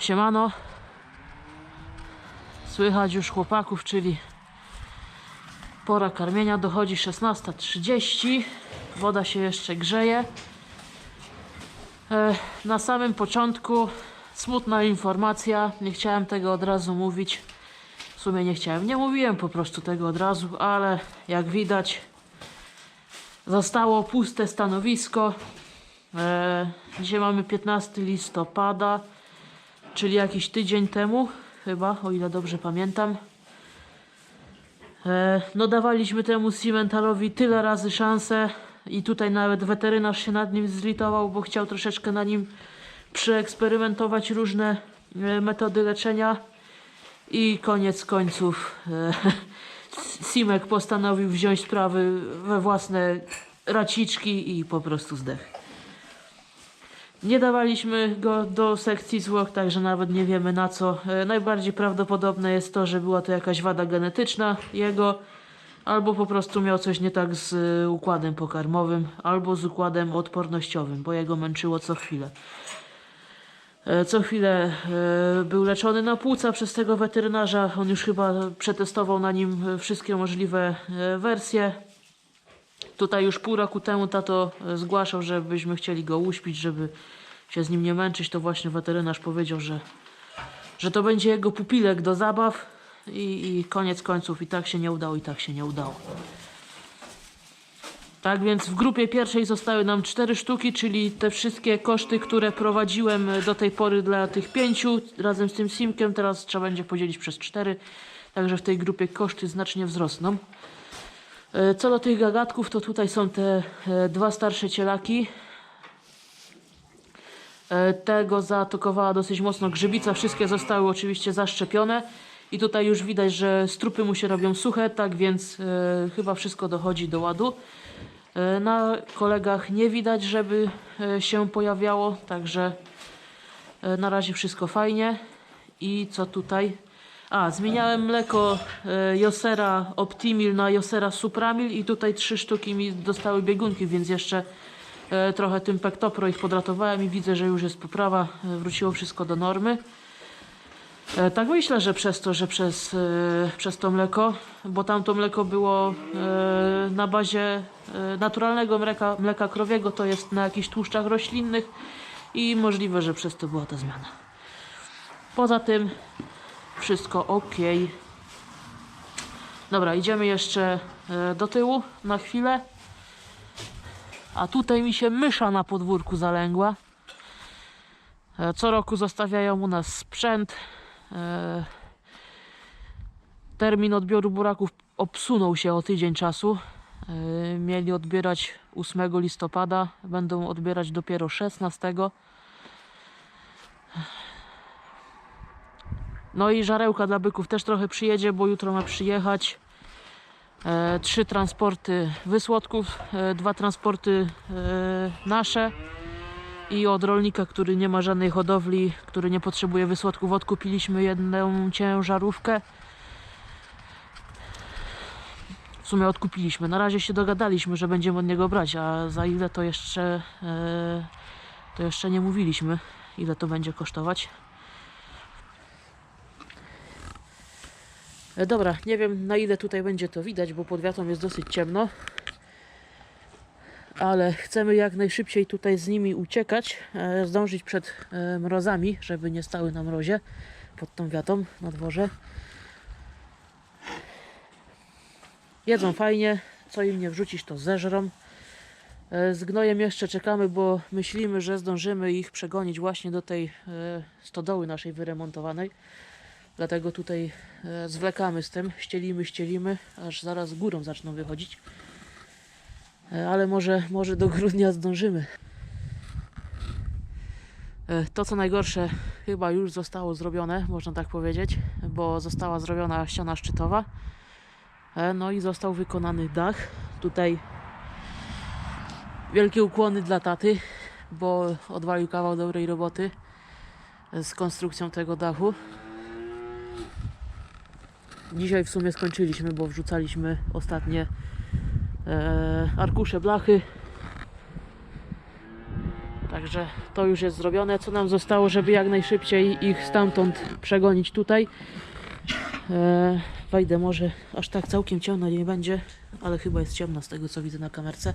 Siemano. Słychać już chłopaków, czyli pora karmienia. Dochodzi 16.30. Woda się jeszcze grzeje. E, Na samym początku smutna informacja. Nie chciałem tego od razu mówić. W sumie nie chciałem. Nie mówiłem po prostu tego od razu, ale jak widać zostało puste stanowisko. E, dzisiaj mamy 15 listopada, czyli jakiś tydzień temu, chyba, o ile dobrze pamiętam. E, no dawaliśmy temu Cimentalowi tyle razy szansę i tutaj nawet weterynarz się nad nim zlitował, bo chciał troszeczkę na nim przeeksperymentować różne e, metody leczenia i koniec końców e, Simek postanowił wziąć sprawy we własne raciczki i po prostu zdechł. Nie dawaliśmy go do sekcji zwłok, także nawet nie wiemy na co. E, Najbardziej prawdopodobne jest to, że była to jakaś wada genetyczna jego, albo po prostu miał coś nie tak z e, układem pokarmowym, albo z układem odpornościowym, bo jego męczyło co chwilę. E, Co chwilę był leczony na płuca przez tego weterynarza. On już chyba przetestował na nim wszystkie możliwe wersje. Tutaj już pół roku temu tato e, zgłaszał, żebyśmy chcieli go uśpić, żeby się z nim nie męczyć. To właśnie weterynarz powiedział, że, że to będzie jego pupilek do zabaw. I, I koniec końców i tak się nie udało, i tak się nie udało. Tak więc w grupie pierwszej zostały nam cztery sztuki, czyli te wszystkie koszty, które prowadziłem e, do tej pory dla tych pięciu razem z tym simkiem. Teraz trzeba będzie podzielić przez cztery, także w tej grupie koszty znacznie wzrosną. E, Co do tych gagatków, to tutaj są te e, dwa starsze cielaki. E, Tego zaatakowała dosyć mocno grzybica. Wszystkie zostały oczywiście zaszczepione. I tutaj już widać, że strupy mu się robią suche, tak więc chyba wszystko dochodzi do ładu. Na kolegach nie widać, żeby się pojawiało, także na razie wszystko fajnie. I co tutaj? A, zmieniałem mleko e, Josera Optimil na Josera Supramil i tutaj trzy sztuki mi dostały biegunki, więc jeszcze e, trochę tym Pektopro ich podratowałem i widzę, że już jest poprawa, e, wróciło wszystko do normy. Tak myślę, że przez to, że przez, przez to mleko, bo tamto mleko było na bazie naturalnego mleka, mleka krowiego, to jest na jakichś tłuszczach roślinnych i możliwe, że przez to była ta zmiana. Poza tym wszystko ok. Dobra, idziemy jeszcze e, do tyłu na chwilę. A tutaj mi się mysza na podwórku zalęgła. E, Co roku zostawiają u nas sprzęt. E, Termin odbioru buraków obsunął się o tydzień czasu. Mieli odbierać 8 listopada, będą odbierać dopiero 16. No i żarełka dla byków też trochę przyjedzie, bo jutro ma przyjechać. E, trzy transporty wysłodków, e, dwa transporty e, nasze i od rolnika, który nie ma żadnej hodowli, który nie potrzebuje wysłodków, odkupiliśmy jedną ciężarówkę. W sumie odkupiliśmy. Na razie się dogadaliśmy, że będziemy od niego brać, a za ile to jeszcze, e, to jeszcze nie mówiliśmy, ile to będzie kosztować. Dobra, nie wiem na ile tutaj będzie to widać, bo pod wiatą jest dosyć ciemno. Ale chcemy jak najszybciej tutaj z nimi uciekać, e, zdążyć przed e, mrozami, żeby nie stały na mrozie pod tą wiatą na dworze. Jedzą fajnie, co im nie wrzucić to zeżrą. E, Z gnojem jeszcze czekamy, bo myślimy, że zdążymy ich przegonić właśnie do tej e, stodoły naszej wyremontowanej. Dlatego tutaj e, zwlekamy z tym, ścielimy, ścielimy, aż zaraz górą zaczną wychodzić. E, Ale może, może do grudnia zdążymy. E, To co najgorsze chyba już zostało zrobione, można tak powiedzieć, bo została zrobiona ściana szczytowa. No i został wykonany dach. Tutaj wielkie ukłony dla taty, bo odwalił kawał dobrej roboty z konstrukcją tego dachu. Dzisiaj w sumie skończyliśmy, bo wrzucaliśmy ostatnie e, arkusze blachy. Także to już jest zrobione. Co nam zostało, żeby jak najszybciej ich stamtąd przegonić tutaj. E, wejdę może aż tak całkiem ciemno nie będzie, ale chyba jest ciemno z tego co widzę na kamerce.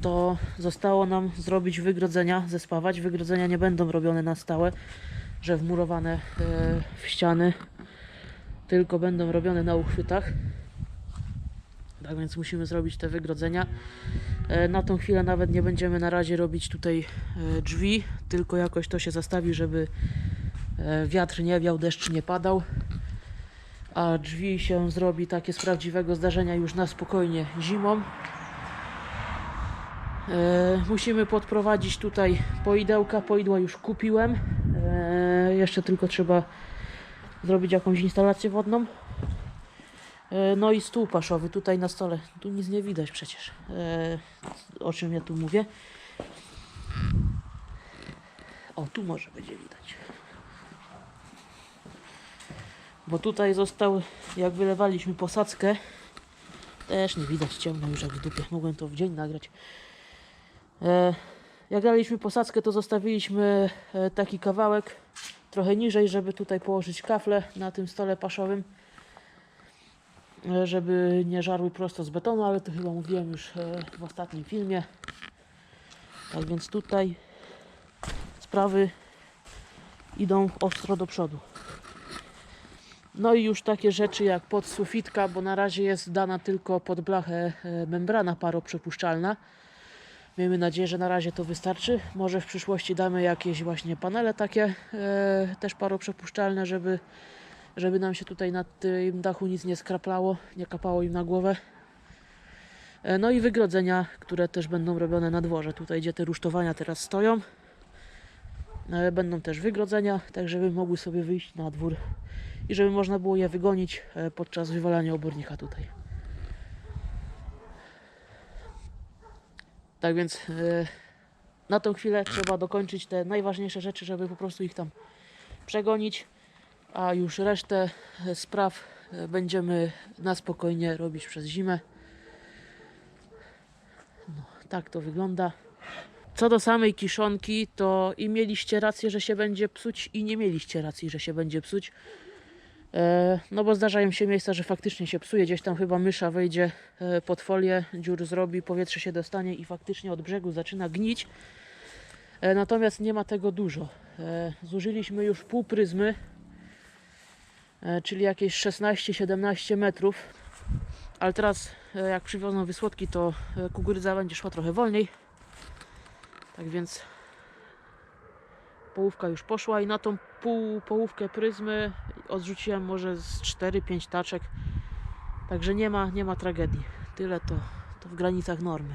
To zostało nam zrobić wygrodzenia, zespawać. Wygrodzenia nie będą robione na stałe, że wmurowane e, w ściany, tylko będą robione na uchwytach. Tak więc musimy zrobić te wygrodzenia. E, Na tą chwilę nawet nie będziemy na razie robić tutaj e, drzwi, tylko jakoś to się zastawi, żeby wiatr nie wiał, deszcz nie padał. A drzwi się zrobi takie z prawdziwego zdarzenia już na spokojnie zimą. Musimy podprowadzić tutaj poidełka. Poidła już kupiłem. Jeszcze tylko trzeba zrobić jakąś instalację wodną. E, No i stół paszowy tutaj na stole. Tu nic nie widać przecież. E, o czym ja tu mówię? O, tu może będzie widać. Bo tutaj został, jak wylewaliśmy posadzkę, też nie widać, ciemno już jak w dupie. Mogłem to w dzień nagrać. E, jak daliśmy posadzkę, to zostawiliśmy taki kawałek trochę niżej, żeby tutaj położyć kafle na tym stole paszowym e, żeby nie żarły prosto z betonu, ale to chyba mówiłem już e, w ostatnim filmie. Tak więc tutaj sprawy idą ostro do przodu. No i już takie rzeczy jak podsufitka, bo na razie jest dana tylko pod blachę e, membrana paroprzepuszczalna. Miejmy nadzieję, że na razie to wystarczy. Może w przyszłości damy jakieś właśnie panele takie e, też paroprzepuszczalne, żeby żeby nam się tutaj na tym dachu nic nie skraplało, nie kapało im na głowę. E, No i wygrodzenia, które też będą robione na dworze. Tutaj, gdzie te rusztowania teraz stoją, e, będą też wygrodzenia, tak żeby mogły sobie wyjść na dwór i żeby można było je wygonić e, podczas wywalania obornika tutaj. Tak więc e, na tą chwilę trzeba dokończyć te najważniejsze rzeczy, żeby po prostu ich tam przegonić a już resztę e, spraw e, będziemy na spokojnie robić przez zimę. No, tak to wygląda. Co do samej kiszonki, to i mieliście rację, że się będzie psuć, i nie mieliście racji, że się będzie psuć. E, no bo zdarzają się miejsca, że faktycznie się psuje. Gdzieś tam chyba mysza wejdzie e, pod folię, dziur zrobi, powietrze się dostanie i faktycznie od brzegu zaczyna gnić. E, natomiast nie ma tego dużo. Zużyliśmy już pół pryzmy, czyli jakieś 16-17 metrów. Ale teraz, jak przywiozą wysłodki, to kukurydza będzie szła trochę wolniej. Tak więc połówka już poszła i na tą pół połówkę pryzmy odrzuciłem może z 4-5 taczek. Także nie ma, nie ma tragedii. Tyle to, to w granicach normy.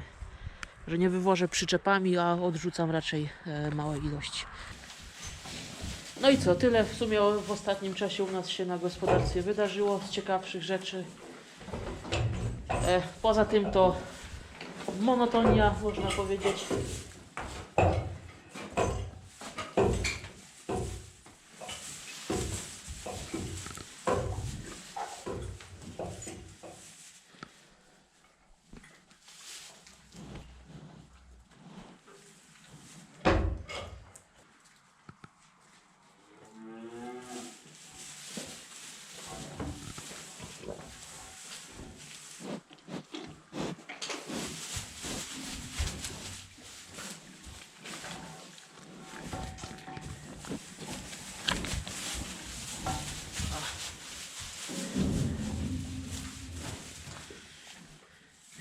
Że nie wywożę przyczepami, a odrzucam raczej e, małe ilości. No i co, tyle w sumie w ostatnim czasie u nas się na gospodarstwie wydarzyło z ciekawszych rzeczy. E, poza tym to monotonia, można powiedzieć.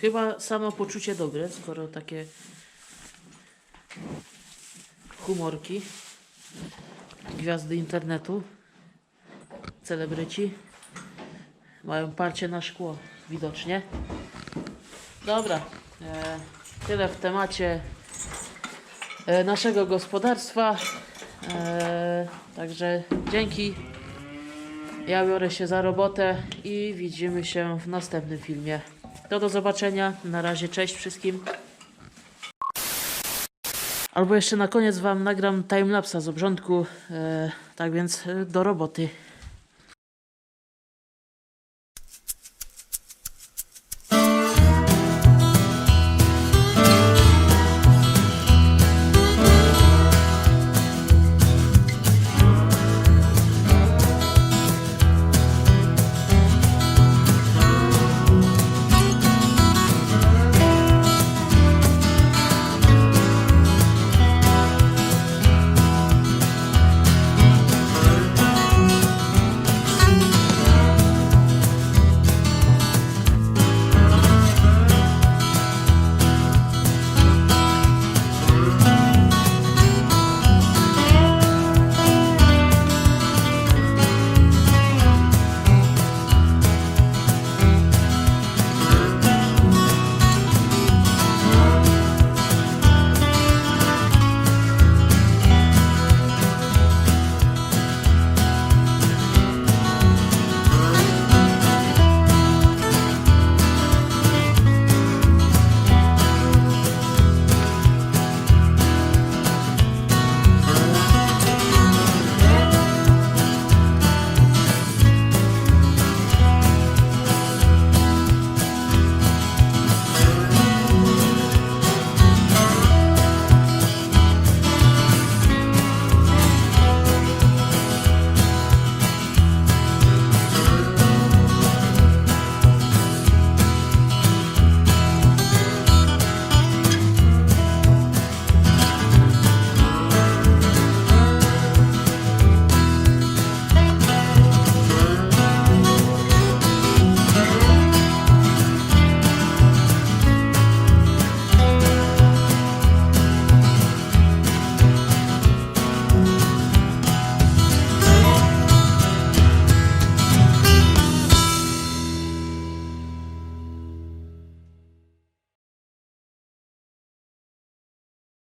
Chyba samo poczucie dobre, skoro takie humorki, gwiazdy internetu, celebryci mają parcie na szkło widocznie. Dobra, e, tyle w temacie e, naszego gospodarstwa. E, także dzięki. Ja biorę się za robotę i widzimy się w następnym filmie. To do zobaczenia. Na razie, cześć wszystkim. Albo jeszcze na koniec Wam nagram timelapsa z obrządku. E, tak więc e, do roboty.